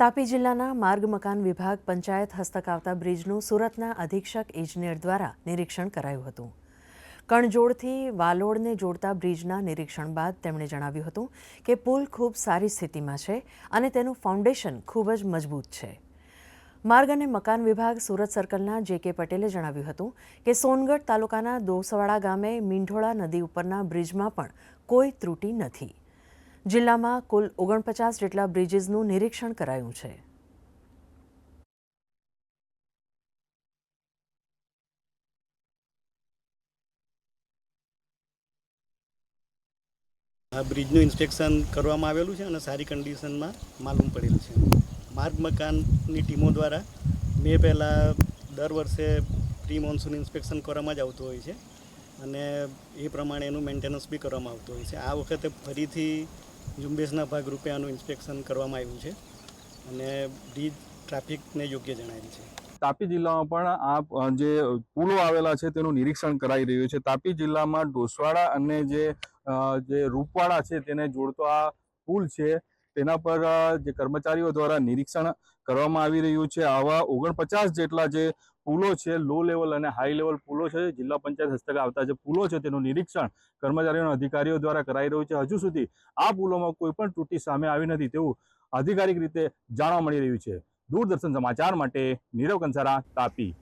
તાપી જિલ્લાના માર્ગ મકાન વિભાગ પંચાયત હસ્તક આવતા બ્રિજનું સુરતના અધિક્ષક ઇજનેર દ્વારા નિરીક્ષણ કરાયું હતું. કણજોડથી વાલોડને જોડતા બ્રિજના નિરીક્ષણ બાદ તેમણે જણાવ્યું હતું કે પુલ ખૂબ સારી સ્થિતિમાં છે અને તેનું ફાઉન્ડેશન ખૂબ જ મજબૂત છે. માર્ગ અને મકાન વિભાગ સુરત સર્કલના જે કે પટેલે જણાવ્યું હતું કે સોનગઢ તાલુકાના દોસવાડા ગામે મીંઢોળા નદી ઉપરના બ્રિજમાં પણ કોઈ ત્રુટિ નથી. જિલ્લામાં કુલ ઓગણપચાસ જેટલા બ્રિજીસનું નિરીક્ષણ કરાયું છે. આ બ્રિજનું ઇન્સ્પેક્શન કરવામાં આવેલું છે અને સારી કન્ડિશનમાં માલુમ પડેલું છે. માર્ગ મકાનની ટીમો દ્વારા મેં પહેલાં દર વર્ષે પ્રી મોન્સૂન ઇન્સ્પેક્શન કરવામાં જ આવતું હોય છે અને એ પ્રમાણે એનું મેન્ટેનન્સ બી કરવામાં આવતું હોય છે. આ વખતે ફરીથી ઝુંબેશના ભાગરૂપે આનું ઇન્સ્પેક્શન કરવામાં આવ્યું છે અને ડી ટ્રાફિકને યોગ્ય જણાવેલ છે. તાપી જિલ્લામાં પણ આ જે પુલો આવેલા છે તેનું નિરીક્ષણ કરાઈ રહ્યું છે. તાપી જિલ્લામાં ડોસવાડા અને જે જે રૂપવાડા છે તેને જોડતો આ પુલ છે. તેના પર જે કર્મચારીઓ દ્વારા નિરીક્ષણ કરવામાં આવી રહ્યું છે, આવા ઓગણપચાસ જેટલા જે પુલો છે લો લેવલ અને હાઈ લેવલ પુલો છે, જિલ્લા પંચાયત હસ્તક આવતા જે પુલો છે, તેનું નિરીક્ષણ કર્મચારીઓ અધિકારીઓ દ્વારા કરાઈ રહ્યું છે. હજુ સુધી આ પુલોમાં કોઈ પણ તૂટી સામે આવી નથી તેવું આધિકારિક રીતે જાણવા મળી રહ્યું છે. દૂરદર્શન સમાચાર માટે નીરવ કંસારા તાપી.